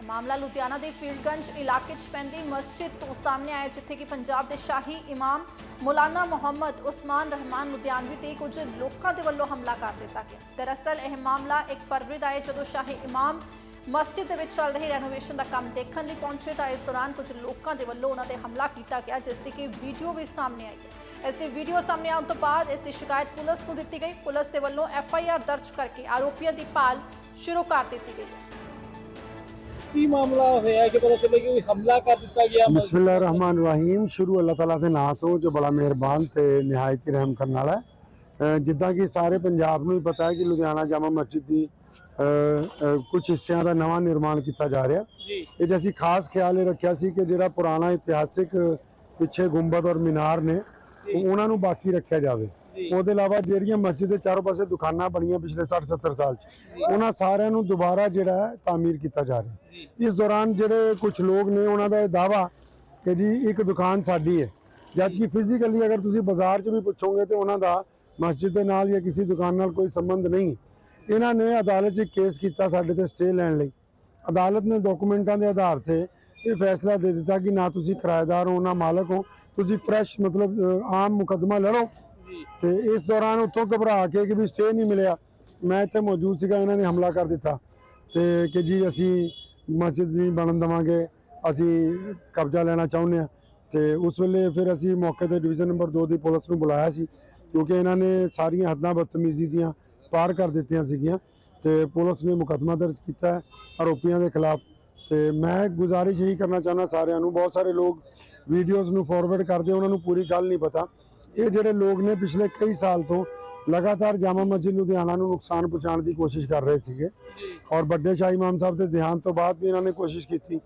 ਤਾਂ ਮਾਮਲਾ ਲੁਧਿਆਣਾ ਦੇ ਫੀਲਡਗੰਜ ਇਲਾਕੇ 'ਚ ਪੈਂਦੀ ਮਸਜਿਦ ਤੋਂ ਸਾਹਮਣੇ ਆਇਆ, ਜਿੱਥੇ ਕਿ ਪੰਜਾਬ ਦੇ ਸ਼ਾਹੀ ਇਮਾਮ ਮੌਲਾਨਾ ਮੁਹੰਮਦ ਉਸਮਾਨ ਰਹਿਮਾਨ ਲੁਧਿਆਣਵੀ ਤੇ ਕੁਝ ਲੋਕਾਂ ਦੇ ਵੱਲੋਂ ਹਮਲਾ ਕਰ ਦਿੱਤਾ ਗਿਆ। ਦਰਅਸਲ, ਇਹ ਮਾਮਲਾ 1 ਫਰਵਰੀ ਦਾ ਹੈ, ਜਦੋਂ ਸ਼ਾਹੀ ਇਮਾਮ ਮਸਜਿਦ ਦੇ ਵਿੱਚ ਚੱਲ ਰਹੀ ਰੈਨੋਵੇਸ਼ਨ ਦਾ ਕੰਮ ਦੇਖਣ ਲਈ ਪਹੁੰਚੇ ਤਾਂ ਇਸ ਦੌਰਾਨ ਕੁਝ ਲੋਕਾਂ ਦੇ ਵੱਲੋਂ ਉਹਨਾਂ ਤੇ ਹਮਲਾ ਕੀਤਾ ਗਿਆ, ਜਿਸ ਦੀ ਕਿ ਵੀਡੀਓ ਵੀ ਸਾਹਮਣੇ ਆਈ ਹੈ। ਇਸ ਦੀ ਵੀਡੀਓ ਸਾਹਮਣੇ ਆਉਣ ਤੋਂ ਬਾਅਦ ਇਸ ਦੀ ਸ਼ਿਕਾਇਤ ਪੁਲਿਸ ਨੂੰ ਦਿੱਤੀ ਗਈ। ਪੁਲਿਸ ਦੇ ਵੱਲੋਂ ਐਫ ਆਈ ਆਰ ਦਰਜ ਕਰਕੇ ਆਰੋਪੀਆਂ ਦੀ ਭਾਲ ਸ਼ੁਰੂ ਕਰ ਦਿੱਤੀ ਗਈ ਹੈ। ਕੀ ਮਾਮਲਾ ਹੋਇਆ ਕਿ ਪਤਾ ਚੱਲੇ ਕਿ ਕੋਈ ਹਮਲਾ ਕਰ ਦਿੱਤਾ ਗਿਆ? ਬਿਸਮਿਲ੍ਲਾ ਰਹਿਮਾਨ ਰਹੀਮ ਸ਼ੁਰੂ ਅੱਲਾਹ ਤਾਲਾ ਦੇ ਨਾਂ ਤੋਂ ਜੋ ਬੜਾ ਮਿਹਰਬਾਨ ਤੇ ਨਿਹਾਇਤ ਰਹਿਮ ਕਰਨ ਵਾਲਾ ਹੈ। ਜਿੱਦਾਂ ਕਿ ਸਾਰੇ ਪੰਜਾਬ ਨੂੰ ਹੀ ਪਤਾ ਹੈ ਕਿ ਲੁਧਿਆਣਾ ਜਾਮਾ ਮਸਜਿਦ ਦੀ ਕੁਝ ਹਿੱਸਿਆਂ ਦਾ ਨਵਾਂ ਨਿਰਮਾਣ ਕੀਤਾ ਜਾ ਰਿਹਾ। ਜੀ। ਇਹ ਅਸੀਂ ਖਾਸ ਖਿਆਲ ਇਹ ਰੱਖਿਆ ਸੀ ਕਿ ਜਿਹੜਾ ਪੁਰਾਣਾ ਇਤਿਹਾਸਿਕ ਪਿੱਛੇ ਗੁੰਬਦ ਔਰ ਮੀਨਾਰ ਨੇ ਉਹ- ਉਹਨਾਂ ਨੂੰ ਬਾਕੀ ਰੱਖਿਆ ਜਾਵੇ। ਉਹਦੇ ਇਲਾਵਾ ਜਿਹੜੀਆਂ ਮਸਜਿਦ ਦੇ ਚਾਰੋਂ ਪਾਸੇ ਦੁਕਾਨਾਂ ਬਣੀਆਂ ਪਿਛਲੇ 60 70 ਸਾਲ ਚ ਉਹਨਾਂ ਸਾਰਿਆਂ ਨੂੰ ਦੁਬਾਰਾ ਜਿਹੜਾ ਹੈ ਤਾਮੀਰ ਕੀਤਾ ਜਾ ਰਿਹਾ। ਇਸ ਦੌਰਾਨ ਜਿਹੜੇ ਕੁਝ ਲੋਕ ਨੇ ਉਹਨਾਂ ਦਾ ਇਹ ਦਾਵਾ ਕਿ ਜੀ ਇੱਕ ਦੁਕਾਨ ਸਾਡੀ ਹੈ। ਜਦ ਕਿ ਫਿਜ਼ੀਕਲੀ ਅਗਰ ਤੁਸੀਂ ਬਾਜ਼ਾਰ 'ਚ ਵੀ ਪੁੱਛੋਗੇ ਤੇ ਉਹਨਾਂ ਦਾ ਮਸਜਿਦ ਦੇ ਨਾਲ ਜਾਂ ਕਿਸੇ ਦੁਕਾਨ ਨਾਲ ਕੋਈ ਸੰਬੰਧ ਨਹੀਂ। ਇਹਨਾਂ ਨੇ ਅਦਾਲਤ 'ਚ ਕੇਸ ਕੀਤਾ ਸਾਡੇ ਤੇ ਸਟੇ ਲੈਣ ਲਈ। ਅਦਾਲਤ ਨੇ ਡਾਕੂਮੈਂਟਾਂ ਦੇ ਆਧਾਰ ਤੇ ਇਹ ਫੈਸਲਾ ਦੇ ਦਿੱਤਾ ਕਿ ਨਾ ਤੁਸੀਂ ਕਿਰਾਏਦਾਰ ਹੋ ਨਾ ਮਾਲਕ ਹੋ। ਤੁਸੀਂ ਫਰੈਸ਼ ਮਤਲਬ ਆਮ ਮੁਕੱਦਮਾ ਲੜੋ। ਤੇ ਇਸ ਦੌਰਾਨ ਉੱਥੋਂ ਘਬਰਾ ਕੇ ਕਿ ਵੀ ਸਟੇ ਨਹੀਂ ਮਿਲਿਆ। ਮੈਂ ਇੱਥੇ ਮੌਜੂਦ ਸੀਗਾ, ਇਹਨਾਂ ਨੇ ਹਮਲਾ ਕਰ ਦਿੱਤਾ। ਤੇ ਕਿ ਜੀ ਅਸੀਂ ਮਸਜਿਦ ਨਹੀਂ ਬਣਨ ਦੇਵਾਂਗੇ, ਅਸੀਂ ਕਬਜ਼ਾ ਲੈਣਾ ਚਾਹੁੰਦੇ ਹਾਂ। ਤੇ ਉਸ ਵੇਲੇ ਫਿਰ ਅਸੀਂ ਮੌਕੇ ਤੇ ਡਿਵੀਜ਼ਨ ਨੰਬਰ 2 ਦੀ ਪੁਲਿਸ ਨੂੰ ਬੁਲਾਇਆ ਸੀ, ਕਿਉਂਕਿ ਇਹਨਾਂ ਨੇ ਸਾਰੀਆਂ ਹੱਦਾਂ ਬਦਤਮੀਜ਼ੀ ਦੀਆਂ ਪਾਰ ਕਰ ਦਿੱਤੀਆਂ ਸੀਗੀਆਂ। ਤੇ ਪੁਲਿਸ ਨੇ ਮੁਕੱਦਮਾ ਦਰਜ ਕੀਤਾ ਹੈ ਆਰੋਪੀਆਂ ਦੇ ਖਿਲਾਫ। ਤੇ ਮੈਂ ਗੁਜ਼ਾਰਿਸ਼ ਇਹੀ ਕਰਨਾ ਚਾਹੁੰਦਾ ਸਾਰਿਆਂ ਨੂੰ, ਬਹੁਤ ਸਾਰੇ ਲੋਕ ਵੀਡੀਓਜ਼ ਨੂੰ ਫਾਰਵਰਡ ਕਰਦੇ, ਉਹਨਾਂ ਨੂੰ ਪੂਰੀ ਗੱਲ ਨਹੀਂ ਪਤਾ। ਇਹ ਜਿਹੜੇ ਲੋਕ ਨੇ ਪਿਛਲੇ ਕਈ ਸਾਲ ਤੋਂ ਲਗਾਤਾਰ ਜਾਮਾ ਮਸਜਿਦ ਲੁਧਿਆਣਾ ਨੂੰ ਨੁਕਸਾਨ ਪਹੁੰਚਾਉਣ ਦੀ ਕੋਸ਼ਿਸ਼ ਕਰ ਰਹੇ ਸੀਗੇ। ਔਰ ਵੱਡੇ ਸ਼ਾਹ ਇਮਾਮ ਸਾਹਿਬ ਦੇ ਦੇਹਾਂਤ ਤੋਂ ਬਾਅਦ ਵੀ ਇਹਨਾਂ ਨੇ ਕੋਸ਼ਿਸ਼ ਕੀਤੀ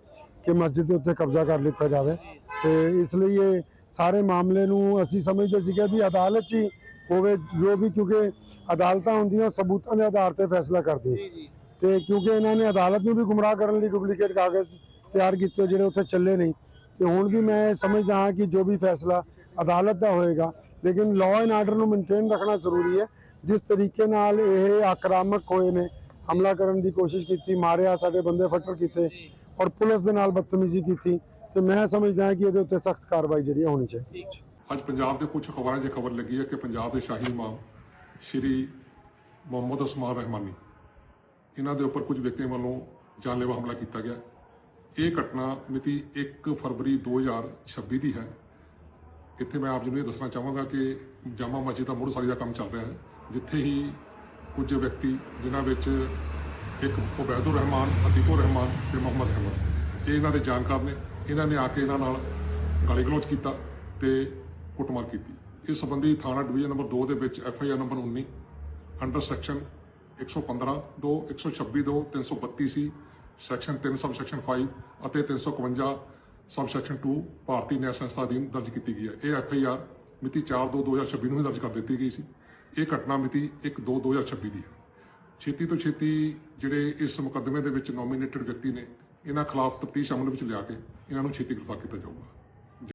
ਕਿ ਮਸਜਿਦ ਦੇ ਉੱਤੇ ਕਬਜ਼ਾ ਕਰ ਲਿੱਤਾ ਜਾਵੇ। ਤੇ ਇਸ ਲਈ ਇਹ ਸਾਰੇ ਮਾਮਲੇ ਨੂੰ ਅਸੀਂ ਸਮਝਦੇ ਸੀਗੇ ਵੀ ਅਦਾਲਤ 'ਚ ਹੀ ਹੋਵੇ ਜੋ ਵੀ ਕਿਉਂਕਿ ਅਦਾਲਤਾਂ ਹੁੰਦੀਆਂ ਸਬੂਤਾਂ ਦੇ ਆਧਾਰ ਤੇ ਫੈਸਲਾ ਕਰਦੀਆਂ ਤੇ ਕਿਉਂਕਿ ਇਹਨਾਂ ਨੇ ਅਦਾਲਤ ਨੂੰ ਵੀ ਗੁੰਮਰਾਹ ਕਰਨ ਲਈ ਡੁਪਲੀਕੇਟ ਕਾਗਜ਼ ਤਿਆਰ ਕੀਤੇ ਜਿਹੜੇ ਉੱਥੇ ਚੱਲੇ ਨਹੀਂ। ਤੇ ਹੁਣ ਵੀ ਮੈਂ ਸਮਝਦਾ ਹਾਂ ਕਿ ਜੋ ਵੀ ਫੈਸਲਾ ਅਦਾਲਤ ਦਾ ਹੋਏਗਾ। ਲੇਕਿਨ ਲਾਅ ਐਂਡ ਆਰਡਰ ਨੂੰ ਮੇਨਟੇਨ ਰੱਖਣਾ ਜ਼ਰੂਰੀ ਹੈ। ਜਿਸ ਤਰੀਕੇ ਨਾਲ ਇਹ ਆਕਰਾਮਕ ਹੋਏ ਨੇ, ਹਮਲਾ ਕਰਨ ਦੀ ਕੋਸ਼ਿਸ਼ ਕੀਤੀ, ਮਾਰਿਆ, ਸਾਡੇ ਬੰਦੇ ਫੱਟਰ ਕੀਤੇ ਔਰ ਪੁਲਿਸ ਦੇ ਨਾਲ ਬਦਤਮੀਜ਼ੀ ਕੀਤੀ, ਤੇ ਮੈਂ ਸਮਝਦਾ ਹਾਂ ਕਿ ਇਹਦੇ ਉੱਤੇ ਸਖਤ ਕਾਰਵਾਈ ਜਿਹੜੀ ਹੈ ਹੋਣੀ ਚਾਹੀਦੀ ਅੱਜ ਪੰਜਾਬ ਦੇ ਕੁਝ ਅਖਬਾਰਾਂ 'ਚ ਖਬਰ ਲੱਗੀ ਹੈ ਕਿ ਪੰਜਾਬ ਦੇ ਸ਼ਾਹੀ ਇਮਾਮ ਸ਼੍ਰੀ ਮੁਹੰਮਦ ਉਸਮਾਨ ਰਹਿਮਾਨੀ, ਇਹਨਾਂ ਦੇ ਉੱਪਰ ਕੁਝ ਵਿਅਕਤੀਆਂ ਵੱਲੋਂ ਜਾਨਲੇਵਾ ਹਮਲਾ ਕੀਤਾ ਗਿਆ। ਇਹ ਘਟਨਾ ਮਿਤੀ 1 ਫਰਵਰੀ 2026 ਦੀ ਹੈ। ਇੱਥੇ ਮੈਂ ਆਪ ਜੀ ਨੂੰ ਇਹ ਦੱਸਣਾ ਚਾਹਾਂਗਾ ਕਿ ਜਾਮਾ ਮਸਜਿਦ ਦਾ ਮੁੜ ਸਾਰੀ ਦਾ ਕੰਮ ਚੱਲ ਰਿਹਾ ਹੈ, ਜਿੱਥੇ ਹੀ ਕੁਝ ਵਿਅਕਤੀ ਜਿਨ੍ਹਾਂ ਵਿੱਚ ਇੱਕ ਉਬੈਦੁਰ ਰਹਿਮਾਨ ਅਤੀਕੁਰ ਰਹਿਮਾਨ ਤੇ ਮੁਹੰਮਦ ਅਹਿਮਦ, ਇਹ ਇਹਨਾਂ ਦੇ ਜਾਣਕਾਰ ਨੇ, ਇਹਨਾਂ ਨੇ ਆ ਕੇ ਇਹਨਾਂ ਨਾਲ ਗਾਲੀ ਗਲੋਚ ਕੀਤਾ ਤੇ ਕੁੱਟਮਾਰ ਕੀਤੀ। ਇਸ ਸੰਬੰਧੀ ਥਾਣਾ ਡਿਵੀਜ਼ਨ ਨੰਬਰ 2 ਦੇ ਵਿੱਚ F I R number 19 under section 115 2 126 2 332 C section 3 sub section 5 ਅਤੇ 351 ਸਬ ਸੈਕਸ਼ਨ 2 ਭਾਰਤੀ ਨਿਆਂ ਸੰਸਥਾ ਅਧੀਨ ਦਰਜ ਕੀਤੀ ਗਈ ਹੈ। ਇਹ ਐਫ ਆਈ ਆਰ ਮਿਤੀ 4 2 2026 ਨੂੰ ਹੀ ਦਰਜ ਕਰ ਦਿੱਤੀ ਗਈ ਸੀ। ਇਹ ਘਟਨਾ ਮਿਤੀ 1 2 2026 ਦੀ ਹੈ। ਛੇਤੀ ਤੋਂ ਛੇਤੀ ਜਿਹੜੇ ਇਸ ਮੁਕੱਦਮੇ ਦੇ ਵਿੱਚ ਨੋਮੀਨੇਟਡ ਵਿਅਕਤੀ ਨੇ, ਇਹਨਾਂ ਖਿਲਾਫ ਤਫਤੀਸ਼ ਅਮਲ ਵਿੱਚ ਲਿਆ ਕੇ ਇਹਨਾਂ ਨੂੰ ਛੇਤੀ ਗ੍ਰਿਫਤਾਰ ਕੀਤਾ ਜਾਊਗਾ।